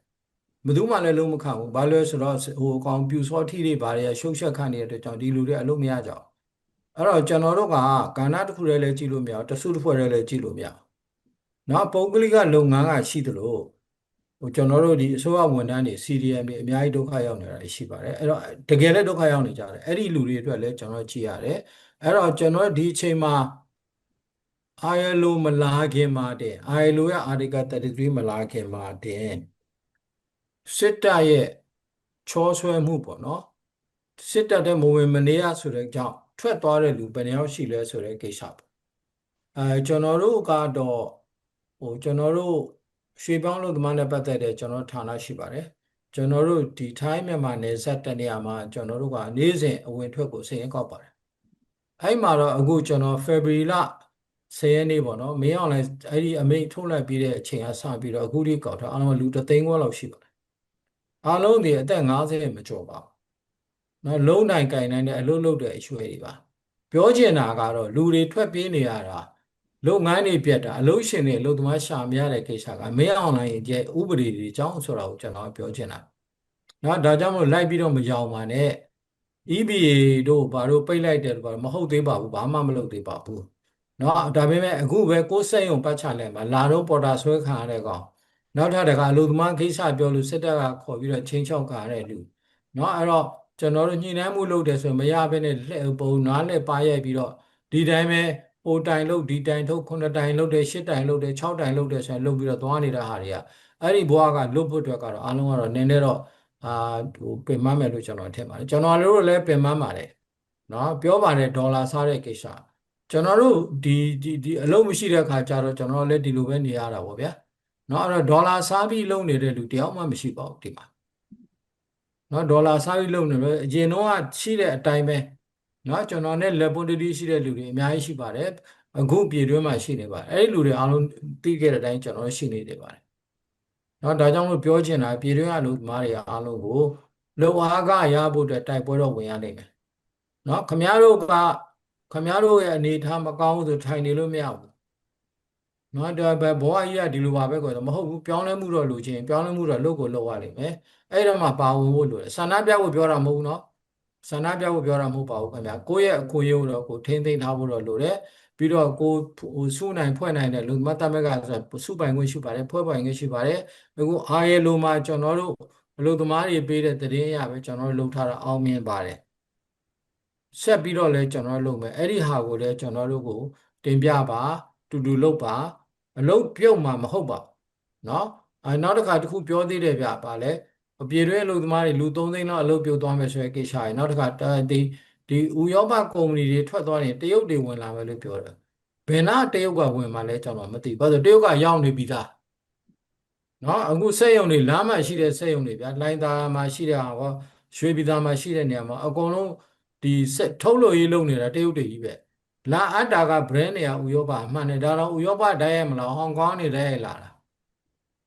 Speaker 1: ဘယ်သူမှလည်းလုံးမခံဘူးဘာလို့လဲဆိုတော့ဟိုအကောင်ပြူစောထီတွေဘာတွေရှုပ်ရှက်ခံနေတဲ့အတွက်ကြောင့်ဒီလူတွေအလုပ်မရကြဘူးအဲ့တော့ကျွန်တော်တို့ကကဏ္ဍတစ်ခုတည်းလည်းကြည့်လို့မရဘူးတစုတစ်ဖွဲ့တည်းလည်းကြည့်လို့မရဘူးနော်ပုံကလိကလုပ်ငန်းကရှိသလိုဟိုကျွန်တော်တို့ဒီအစိုးရဝန်ထမ်းတွေ CDM တွေအများကြီးဒုက္ခရောက်နေတာရှိပါတယ်အဲ့တော့တကယ်လည်းဒုက္ခရောက်နေကြတယ်အဲ့ဒီလူတွေအတွက်လည်းကျွန်တော်ကြည့်ရတယ် အဲ့တော့ကျွန်တော်ဒီအချိန်မှာ ILO မလာခင်မှာတဲ့ ILO ရဲ့ Article 33မလာခင်မှာတဲ့စစ်တပ်ရဲ့ချောဆွဲမှုပေါ့နော်စစ်တပ်တဲ့မဝင်မနေရဆိုတဲ့ကြောင့်ထွက်သွားတဲ့လူဘယ်နှယောက်ရှိလဲဆိုတဲ့ကိစ္စပေါ့အဲကျွန်တော်တို့ကတော့ဟိုကျွန်တော်တို့ရွှေပေါင်းလို့သမားနဲ့ပတ်သက်တဲ့ကျွန်တော်ဌာနရှိပါတယ်ကျွန်တော်တို့ဒီထိုင်းမြန်မာနယ်စပ်တနေရာမှာကျွန်တော်တို့ကနေ့စဉ်အဝင်ထွက်ကိုစည်ရင်ကောက်ပါတယ် အဲ့မှာတော့အခုကျွန်တော် February လ10ရက်နေ့ပေါ့နော်မင်းအောင်လည်းအဲ့ဒီအမိန့်ထုတ်လိုက်ပြီးတဲ့အချိန်ကစပြီးတော့အခုဒီကောက်ထားအားလုံးလူတသိန်းခွဲလောက်ရှိပါတယ်အားလုံးဒီအသက်50မကျော်ပါဘူးနော်လုံးနိုင်ကင်နိုင်တဲ့အလုပ်လုပ်တဲ့အရွယ်တွေပါပြောချင်တာကတော့လူတွေထွက်ပြေးနေရတာလုပ်ငန်းတွေပြတ်တာအလုပ်ရှင်တွေအလုပ်သမားရှာမရတဲ့ကိစ္စကမင်းအွန်လိုင်းရဲ့ဥပဒေတွေအကြောင်းဆိုတာကိုကျွန်တော်ပြောချင်တာနော်ဒါကြောင့်မလို့လိုက်ပြီးတော့မရောင်ပါနဲ့ EBA တို့ဘာတို့ပိတ်လိုက်တယ်လို့ဘာမဟုတ်သေးပါဘူးဘာမှမလုပ်သေးပါဘူးနော်ဒါပေမဲ့အခုပဲကိုယ်စိတ်ုံပတ်ချလဲမှာလာတော့ပေါ်တာဆွဲခံရတဲ့ကောင်နောက်ထပ်တကအလုပ်သမားကိစ္စပြောလို့စစ်တပ်ကခေါ်ပြီးတော့ချင်းချောက်ခံရတဲ့လူနော်အဲ့တော့ကျွန်တော်တို့ညှိနှိုင်းမှုလုပ်တယ်ဆိုရင်မရဘဲနဲ့လက်ပုံနားနဲ့ပါရိုက်ပြီးတော့ဒီတိုင်းပဲဟိုတိုင်လုပ်ဒီတိုင်ထုတ်ခုနှစ်တိုင်လုပ်တယ်ရှစ်တိုင်လုပ်တယ်ခြောက်တိုင်လုပ်တယ်ဆိုရင်လုပ်ပြီးတော့သွားနေတဲ့ဟာတွေကအဲ့ဒီဘွားကလွတ်ဖို့အတွက်ကတော့အားလုံးကတော့နည်းနည်းတော့ အာဟိုပင်မမယ်လို့ကျွန်တော်ထင်ပါတယ်ကျွန်တော်တို့လည်းပင်မပါတယ်နော်ပြောပါတယ်ဒေါ်လာစားတဲ့ကိစ္စကျွန်တော်တို့ဒီဒီဒီအလုံးမရှိတဲ့အခါကျတော့ကျွန်တော်လည်းဒီလိုပဲနေရတာပေါ့ဗျာနော်အဲ့တော့ဒေါ်လာစားပြီးလုပ်နေတဲ့လူတယောက်မှမရှိပါဘူးဒီမှာနော်ဒေါ်လာစားပြီးလုပ်နေတယ်အရင်တော့ရှိတဲ့အတိုင်းပဲနော်ကျွန်တော်နဲ့ liquidity ရှိတဲ့လူတွေအများကြီးရှိပါတယ်အခုပြည်တွင်းမှာရှိနေပါတယ်အဲ့ဒီလူတွေအားလုံးသိခဲ့တဲ့အတိုင်းကျွန်တော်ရှိနေတယ်ပါတယ် နော်ဒါကြောင့်မို့ပြောချင်တာပြည်တွင်းကလူသမားတွေအားလုံးကိုလောအားကရဖို့အတွက်တိုက်ပွဲတော့ဝင်ရနိုင်မယ်နော်ခမရတို့ကခမရတို့ရဲ့အနေထားမကောင်းဘူးဆိုထိုင်နေလို့မရဘူးနော်ဒါပဲဘဝကြီးကဒီလိုပါပဲကွယ်မဟုတ်ဘူးပြောင်းလဲမှုတော့လိုချင်ပြောင်းလဲမှုတော့လုပ်ကိုလုပ်ရလိမ့်မယ်အဲ့ဒါမှပါဝင်ဖို့လိုတယ်ဆန္ဒပြဖို့ပြောတာမဟုတ်ဘူးနော်ဆန္ဒပြဖို့ပြောတာမဟုတ်ပါဘူးခင်ဗျာကိုယ့်ရဲ့အခွင့်အရေးကိုတော့ကိုထိမ့်သိမ်းထားဖို့တော့လိုတယ် ပြီးတော့ကိုဟိုစုနိုင်ဖွဲ့နိုင်တဲ့လူမတ်တမက်ကဆိုစုပိုင်ခွင့်ရှိပါတယ်ဖွဲ့ပိုင်ခွင့်ရှိပါတယ်အခုအားရလိုမှာကျွန်တော်တို့အလုပ်သမားတွေပေးတဲ့တရင်ရပဲကျွန်တော်တို့လုပ်ထားတာအောင်မြင်ပါတယ်ဆက်ပြီးတော့လည်းကျွန်တော်တို့လုပ်မယ်အဲ့ဒီဟာကိုလည်းကျွန်တော်တို့ကိုတင်ပြပါတူတူလုပ်ပါအလုပ်ပြုတ်မှာမဟုတ်ပါဘူးเนาะအဲနောက်တစ်ခါတစ်ခုပြောသေးတယ်ဗျပါလဲအပြေတွဲအလုပ်သမားတွေလူ3သိန်းလောက်အလုပ်ပြုတ်သွားမယ်ဆိုတဲ့ကိစ္စရယ်နောက်တစ်ခါဒီ ဒီဥရောပကုမ္ပဏီတွေထွက်သွားရင်တရုတ်တွေဝင်လာမယ်လို့ပြောတယ်ဘယ်နာတရုတ်ကဝင်มาလဲကျွန်တော်မသိဘူးဘာလို့တရုတ်ကရောက်နေပြီသားနော်အခုစက်ရုံတွေလမ်းမှာရှိတဲ့စက်ရုံတွေဗျာလိုင်းသားမှာရှိတဲ့ဟာဟောရွှေပြည်သာမှာရှိတဲ့နေရာမှာအကုန်လုံးဒီစက်ထုတ်လို့ရေးလုပ်နေတာတရုတ်တွေကြီးပဲလာအတ္တာက brand တွေကဥရောပအမှန်တယ်ဒါတော့ဥရောပတိုင်းရဲ့မလားဟောင်ကောင်ကနေတိုင်းရဲ့လာတာ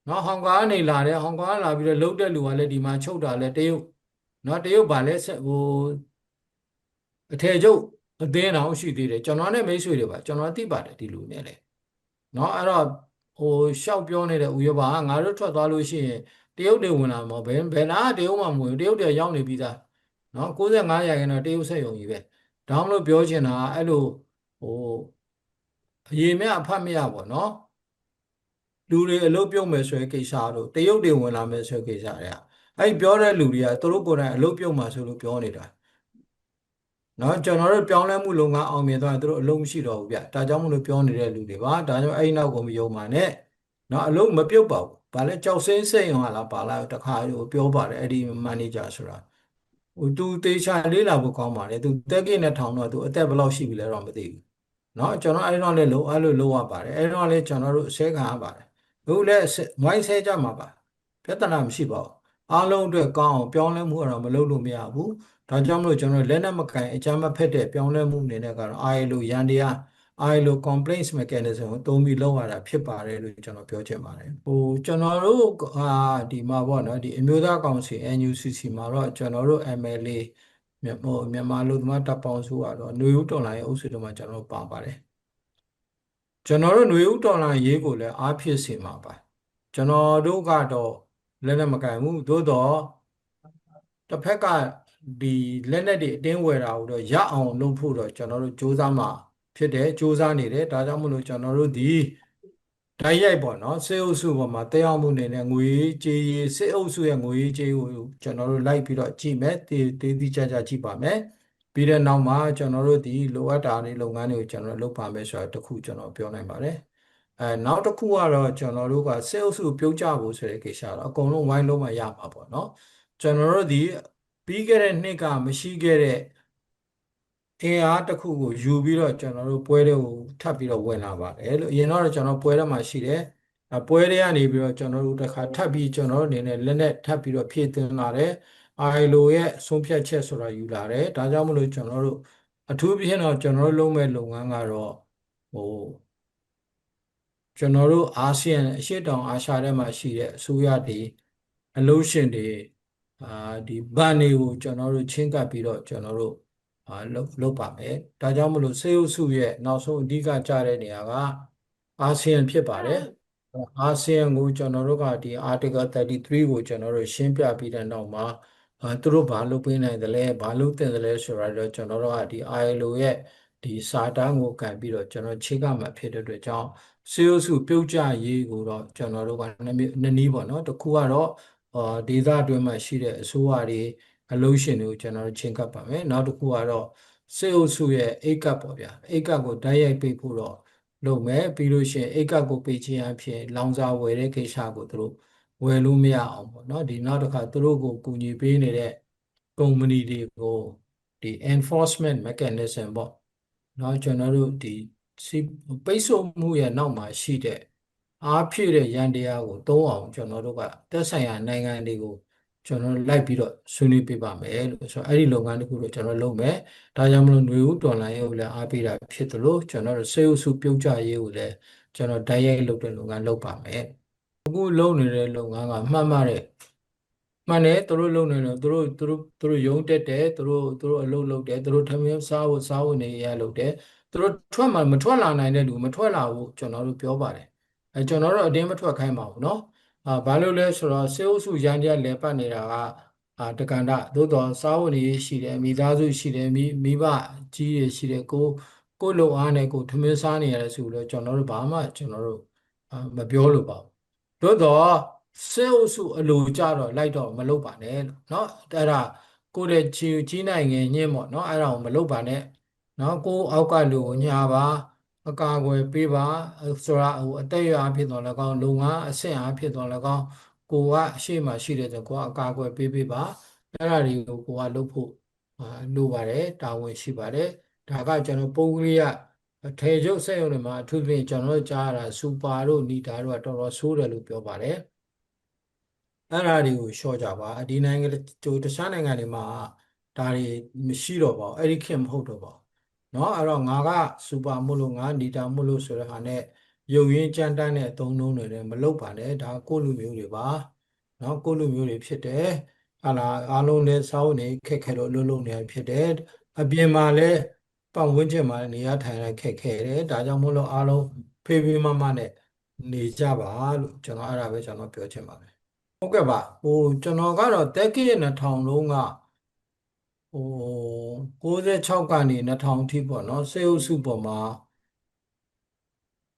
Speaker 1: နော်ဟောင်ကောင်ကနေလာတယ်ဟောင်ကောင်ကလာပြီးတော့လုတ်တဲ့လူကလည်းဒီမှာချုပ်တာလဲတရုတ်နော်တရုတ်ဗာလဲဟို အထည်ချုပ်အသင်းတော်ရှိသေးတယ်ကျွန်တော်နဲ့မိတ်ဆွေတွေပါကျွန်တော်သိပါတယ်ဒီလူနဲ့လေနော်အဲ့တော့ဟိုရှောက်ပြောနေတဲ့ဥရောပကငါတို့ထွက်သွားလို့ရှိရင်တရုတ်တွေဝင်လာမှာဘယ်ဘယ်နာတရုတ်မှမဝင်တရုတ်တွေရောက်နေပြီးသားနော်95ရာခိုင်နှုန်းတရုတ်ဆက်ယုံကြီးပဲဒါမှမဟုတ်ပြောချင်တာအဲ့လိုဟိုအရင်မြအဖတ်မရပေါ့နော်လူတွေအလုပ်ပြုတ်မယ်ဆိုတဲ့ကိစ္စတို့တရုတ်တွေဝင်လာမယ်ဆိုတဲ့ကိစ္စတွေကအဲ့ပြောတဲ့လူတွေကသူတို့ကိုယ်တိုင်အလုပ်ပြုတ်မှာဆိုလို့ပြောနေတာ နော်ကျွန်တော်တို့ပြောင်းလဲမှုလုပ်ငန်းအောင်မြင်သွားရင်တို့အလုံးမရှိတော့ဘူးဗျဒါကြောင့်မလို့ပြောနေတဲ့လူတွေပါဒါကြောင့်အဲ့နောက်ကိုမယုံပါနဲ့နော်အလုံးမပြုတ်ပါဘူးဘာလဲကြောက်စင်းစိတ်ရောဟာလားပါလာတခါပြောပါတယ်အဲ့ဒီမန်နေဂျာဆိုတာဟိုသူတေချာလေးလာဖို့ကောင်းပါတယ်သူတက်ကိနဲ့ထောင်တော့သူအသက်ဘယ်လောက်ရှိပြီလဲတော့မသိဘူးနော်ကျွန်တော်အဲ့တော့လည်းလုံးအဲ့လိုလုံးရပါတယ်အဲ့တော့လည်းကျွန်တော်တို့အစဲခံရပါတယ်အခုလည်းဝိုင်းဆဲကြမှာပါပြဿနာမရှိပါဘူး အားလုံးအတွက်ကောင်းအောင်ပြောင်းလဲမှုကတော့မလုပ်လို့မရဘူးဒါကြောင့်မလို့ကျွန်တော်လက်နက်မကင်အကြမ်းမဖက်တဲ့ပြောင်းလဲမှုအနေနဲ့ကတော့ ILO ရန်တရား ILO complaints mechanism ကိုသုံးပြီးလုပ်ရတာဖြစ်ပါတယ်လို့ကျွန်တော်ပြောချင်ပါတယ်ဟိုကျွန်တော်တို့ဟာဒီမှာပေါ့နော်ဒီအမျိုးသားကောင်စီ NUCC မှာတော့ကျွန်တော်တို့ MLA ဟိုမြန်မာလူသမားတပ်ပေါင်းစုကတော့ຫນွေဦးတော်လိုင်းရဲ့အုပ်စုတို့မှာကျွန်တော်ပါပါတယ်ကျွန်တော်တို့ຫນွေဦးတော်လိုင်းရေးကိုလည်းအားဖြစ်စေမှာပါကျွန်တော်တို့ကတော့ လက်နက်မကင်ဘူးသို့တော့တစ်ဖက်ကဒီလက်နက်တွေအတင်းဝယ်တာကိုတော့ရအောင်လုပ်ဖို့တော့ကျွန်တော်တို့စ조사မှာဖြစ်တယ်စ조사နေတယ်ဒါကြောင့်မလို့ကျွန်တော်တို့ဒီတိုက်ရိုက်ပေါ့နော်စေအုပ်စုပေါ်မှာတက်ရောက်မှုနေနဲ့ငွေကြေးရေးစေအုပ်စုရဲ့ငွေကြေးကိုကျွန်တော်တို့လိုက်ပြီးတော့ကြည့်မယ်တေးတေးတိကျကျကြည့်ပါမယ်ပြီးတဲ့နောက်မှာကျွန်တော်တို့ဒီလိုအပ်တာတွေလုပ်ငန်းတွေကိုကျွန်တော်လုပ်ပါမယ်ဆိုတာတခုကျွန်တော်ပြောနိုင်ပါတယ် အဲနောက်တစ်ခုကတော့ကျွန်တော်တို့ကစေအုပ်စုပြုတ်ကြဖို့ဆိုတဲ့ကိစ္စတော့အကုန်လုံးဝိုင်းလုံးမရမှာပေါ့နော်ကျွန်တော်တို့ဒီပြီးခဲ့တဲ့နှစ်ကမရှိခဲ့တဲ့အင်အားတစ်ခုကိုယူပြီးတော့ကျွန်တော်တို့ပွဲတွေကိုထပ်ပြီးတော့ဝင်လာပါတယ်လို့အရင်တော့ကျွန်တော်ပွဲထဲမှာရှိတယ်အပွဲတွေကနေပြီးတော့ကျွန်တော်တို့တစ်ခါထပ်ပြီးကျွန်တော်တို့အနေနဲ့လက်နဲ့ထပ်ပြီးတော့ဖြည့်သွင်းလာတယ် ILO ရဲ့ဆုံးဖြတ်ချက်ဆိုတာယူလာတယ်ဒါကြောင့်မလို့ကျွန်တော်တို့အထူးဖြင့်တော့ကျွန်တော်တို့လုပ်မဲ့လုပ်ငန်းကတော့ဟို ကျွန်တော်တို့အာဆီယံအရှေ့တောင်အာရှထဲမှာရှိတဲ့အစိုးရတွေအလို့ရှင်တွေအာဒီဘန်တွေကိုကျွန်တော်တို့ချင်းကပ်ပြီးတော့ကျွန်တော်တို့အာလုပ်လုပ်ပါမယ်ဒါကြောင့်မလို့စေအုပ်စုရဲ့နောက်ဆုံးအဓိကကြားတဲ့နေရာကအာဆီယံဖြစ်ပါတယ်အာဆီယံကိုကျွန်တော်တို့ကဒီ Article 33ကိုကျွန်တော်တို့ရှင်းပြပြီးတဲ့နောက်မှာအဲသူတို့ဘာလုပ်ပေးနိုင်တယ်လဲဘာလုပ်တင်တယ်လဲဆိုတာတော့ကျွန်တော်တို့ကဒီ ILO ရဲ့ဒီစာတမ်းကိုကန်ပြီးတော့ကျွန်တော်ချိကမှာဖြစ်တဲ့အတွက်ကြောင့် စေယုစုပြုတ်ကြရေးကိုတော့ကျွန်တော်တို့ကနှစ်မျိုးနှစ်နည်းပေါ့နော်တစ်ခုကတော့အာဒေသအတွင်းမှာရှိတဲ့အစိုးရတွေအလုံးရှင်တွေကိုကျွန်တော်တို့ချင်းကပ်ပါမယ်နောက်တစ်ခုကတော့စေအုပ်စုရဲ့အိတ်ကပ်ပေါ့ဗျာအိတ်ကပ်ကိုတိုက်ရိုက်ပိတ်ဖို့တော့လုပ်မယ်ပြီးလို့ရှိရင်အိတ်ကပ်ကိုပိတ်ခြင်းအဖြစ်လောင်စာဝယ်တဲ့ကိစ္စကိုသူတို့ဝယ်လို့မရအောင်ပေါ့နော်ဒီနောက်တစ်ခါသူတို့ကိုကူညီပေးနေတဲ့ကုမ္ပဏီတွေကိုဒီ enforcement mechanism ပေါ့နော်ကျွန်တော်တို့ဒီ စီပိတ်ဆို့မှုရဲ့နောက်မှာရှိတဲ့အားဖြည့်တဲ့ရန်တရားကိုသုံးအောင်ကျွန်တော်တို့ကသက်ဆိုင်ရာနိုင်ငံတွေကိုကျွန်တော်တို့လိုက်ပြီးတော့ဆွေးနွေးပေးပါမယ်လို့ဆိုတော့အဲ့ဒီလုပ်ငန်းတစ်ခုတော့ကျွန်တော်လုပ်မယ်ဒါကြောင့်မလို့ຫນွေဦးတော်လိုင်းရေးကိုလည်းအားပေးတာဖြစ်သလိုကျွန်တော်တို့စေအုပ်စုပြုတ်ကြရေးကိုလည်းကျွန်တော်ဓာတ်ရိုက်လုပ်တဲ့လုပ်ငန်းလုပ်ပါမယ်အခုလုပ်နေတဲ့လုပ်ငန်းကမှတ်မှတဲ့မှန်တယ်သူတို့လုပ်နေတယ်သူတို့သူတို့သူတို့ယုံတက်တယ်သူတို့သူတို့အလုပ်လုပ်တယ်သူတို့ထမင်းစားဖို့စားဖို့နေရလုပ်တယ် သူတို့ထွက်မှမထွက်လာနိုင်တဲ့လူမထွက်လာဘူးကျွန်တော်တို့ပြောပါတယ်အဲကျွန်တော်တို့အတင်းမထွက်ခိုင်းပါဘူးเนาะအာဘာလို့လဲဆိုတော့စေအုပ်စုရန်တရားလဲပတ်နေတာကအာတကန်ဒသို့တော်စားဝန်ကြီးရှိတယ်မိသားစုရှိတယ်မိမိဘကြီးတွေရှိတယ်ကိုကိုလုံအားနဲ့ကိုထမင်းစားနေရတယ်ဆိုတော့ကျွန်တော်တို့ဘာမှကျွန်တော်တို့အာမပြောလို့ပါဘူးသို့တော်စေအုပ်စုအလိုကြတော့လိုက်တော့မလုပ်ပါနဲ့လို့เนาะအဲ့ဒါကိုယ့်ရဲ့ကြီးကြီးနိုင်ငယ်ညင်းပေါ့เนาะအဲ့ဒါကိုမလုပ်ပါနဲ့ နော်ကိုအောက်ကလူကိုညာပါအကာအကွယ်ပေးပါဆိုတာဟိုအသက်အရွယ်အဖြစ်တော်လည်းကောင်းလုံငန်းအဆင့်အဖြစ်တော်လည်းကောင်းကိုကအရှိမရှိတဲ့ဆိုကိုကအကာအကွယ်ပေးပေးပါအဲ့ဒါတွေကိုကိုကလုပ်ဖို့လိုပါတယ်တာဝန်ရှိပါတယ်ဒါကကျွန်တော်ပုံကလေးကအထေချုပ်စက်ရုံတွေမှာအထူးဖြင့်ကျွန်တော်ကြားရတာစူပါတို့နီတာတို့ကတော်တော်ဆိုးတယ်လို့ပြောပါတယ်အဲ့ဒါတွေကိုရှော့ကြပါဒီနိုင်ငံတခြားနိုင်ငံတွေမှာဒါတွေမရှိတော့ပါဘူးအဲ့ဒီခင်မဟုတ်တော့ပါဘူး เนาะအဲ့တော့ငါကစူပါမို့လို့ငါနီတာမို့လို့ဆိုတဲ့ဟာနဲ့ယုံရင်းကြမ်းတမ်းတဲ့အသုံးနှုန်းတွေလည်းမလုပ်ပါနဲ့ဒါကိုယ့်လူမျိုးတွေပါเนาะကိုယ့်လူမျိုးတွေဖြစ်တယ်ဟာလာအားလုံးလည်းစောင်းနေခက်ခဲတော့လှုပ်လှုပ်နေဖြစ်တယ်အပြင်မှာလည်းပတ်ဝန်းကျင်မှာနေရာထိုင်ရခက်ခဲတယ်ဒါကြောင့်မို့လို့အားလုံးဖေးဖေးမမနဲ့နေကြပါလို့ကျွန်တော်အဲ့ဒါပဲကျွန်တော်ပြောချင်ပါတယ်ဟုတ်ကဲ့ပါဟိုကျွန်တော်ကတော့တက်ကီ2000လုံးက ဟို96ကနေ2000အထိပေါ့နော်စေအုပ်စုပေါ်မှာ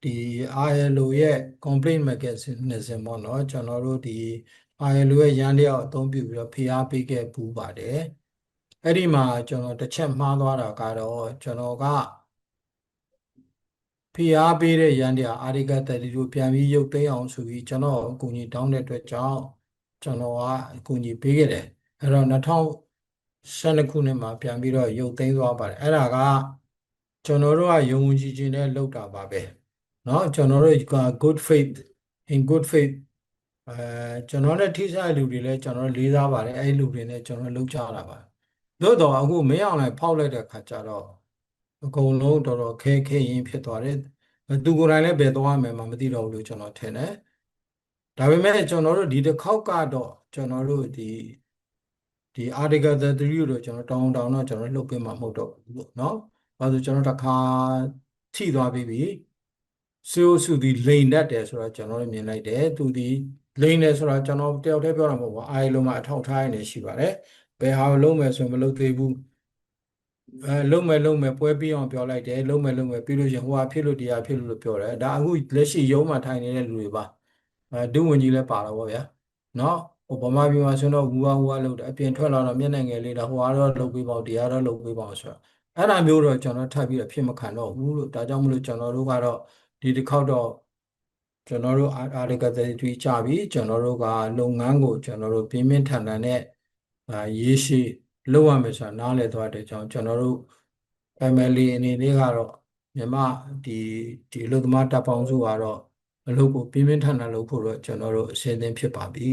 Speaker 1: ဒီ ILO ရဲ့ complaint mechanism ပေါ့နော်ကျွန်တော်တို့ဒီ ILO ရဲ့ရန်လျောက်အသုံးပြုပြီးတော့ဖိအားပေးခဲ့ပူးပါတယ်အဲ့ဒီမှာကျွန်တော်တစ်ချက်မှားသွားတာကတော့ကျွန်တော်ကဖိအားပေးတဲ့ရန်တရားအာရိကတတိကိုပြန်ပြီးရုပ်သိမ်းအောင်ဆိုပြီးကျွန်တော်အကူအညီတောင်းတဲ့အတွက်ကြောင့်ကျွန်တော်ကအကူအညီပေးခဲ့တယ်အဲ့တော့ 2012ခုနှစ်မှာပြန်ပြီးတော့ရုပ်သိမ်းသွားပါတယ်အဲ့ဒါကကျွန်တော်တို့ကယုံကြည်ခြင်းနဲ့လုပ်တာပါပဲเนาะကျွန်တော်တို့က good faith in good faith အဲကျွန်တော်နဲ့ထိဆိုင်လူတွေလည်းကျွန်တော်လေးစားပါတယ်အဲ့ဒီလူတွေနဲ့ကျွန်တော်လုပ်ကြတာပါသို့တော့အခုမင်းအောင်လိုက်ဖောက်လိုက်တဲ့ခါကျတော့အကုန်လုံးတော်တော်ခဲခဲရင်ဖြစ်သွားတယ်သူကိုယ်တိုင်လည်းဘယ်သွားမယ်မှမသိတော့ဘူးလို့ကျွန်တော်ထင်တယ်ဒါပေမဲ့ကျွန်တော်တို့ဒီတစ်ခေါက်ကတော့ကျွန်တော်တို့ဒီ ဒီ article 3ကိုတော့ကျွန်တော်တောင်းတောင်းတော့ကျွန်တော်လှုပ်ပေးမှာမဟုတ်တော့ဘူးပေါ့နော်။ဘာလို့ကျွန်တော်တစ်ခါထိသွားပြီးပြီ။စေုပ်စုဒီလိန်တတ်တယ်ဆိုတော့ကျွန်တော်မြင်လိုက်တယ်။သူဒီလိန်တယ်ဆိုတော့ကျွန်တော်တယောက်တည်းပြောတာမဟုတ်ဘူး။အားလုံးမှာအထောက်ထားရနေရှိပါတယ်။ဘယ်ဟာကိုလုံးမယ်ဆိုရင်မလုပ်သေးဘူး။အဲလုံးမယ်လုံးမယ်ပွဲပြီးအောင်ပြောလိုက်တယ်။လုံးမယ်လုံးမယ်ပြီးလို့ရှင်ဟိုဟာဖြစ်လို့တရားဖြစ်လို့လို့ပြောတယ်။ဒါအခုလက်ရှိရုံးမှာထိုင်နေတဲ့လူတွေပါ။အဲဒုဝန်ကြီးလည်းပါတော့ဗောဗျာ။နော် ဟိုဗမာပြည်မှာဆိုတော့ဝူဝါဝူဝါလုပ်တယ်အပြင်ထွက်လာတော့မျက်နှာငယ်လေးတော့ဟိုကတော့လုပ်ပေးပါဦးတရားတော့လုပ်ပေးပါဦးဆိုတော့အဲ့ဒါမျိုးတော့ကျွန်တော်ထပ်ပြီးတော့ဖြစ်မခံတော့ဘူးလို့ဒါကြောင့်မလို့ကျွန်တော်တို့ကတော့ဒီတစ်ခေါက်တော့ကျွန်တော်တို့အာရကတည်းကြပြီကျွန်တော်တို့ကလုပ်ငန်းကိုကျွန်တော်တို့ပြင်းပြင်းထန်ထန်နဲ့ရေးရှိလုပ်ရမယ်ဆိုတာနားလည်သွားတဲ့ကြောင့်ကျွန်တော်တို့ family အနေနဲ့ကတော့မြမဒီဒီလူသမားတပ်ပေါင်းစုကတော့အလုပ်ကိုပြင်းပြင်းထန်ထန်လုပ်ဖို့တော့ကျွန်တော်တို့အဆင်သင့်ဖြစ်ပါပြီ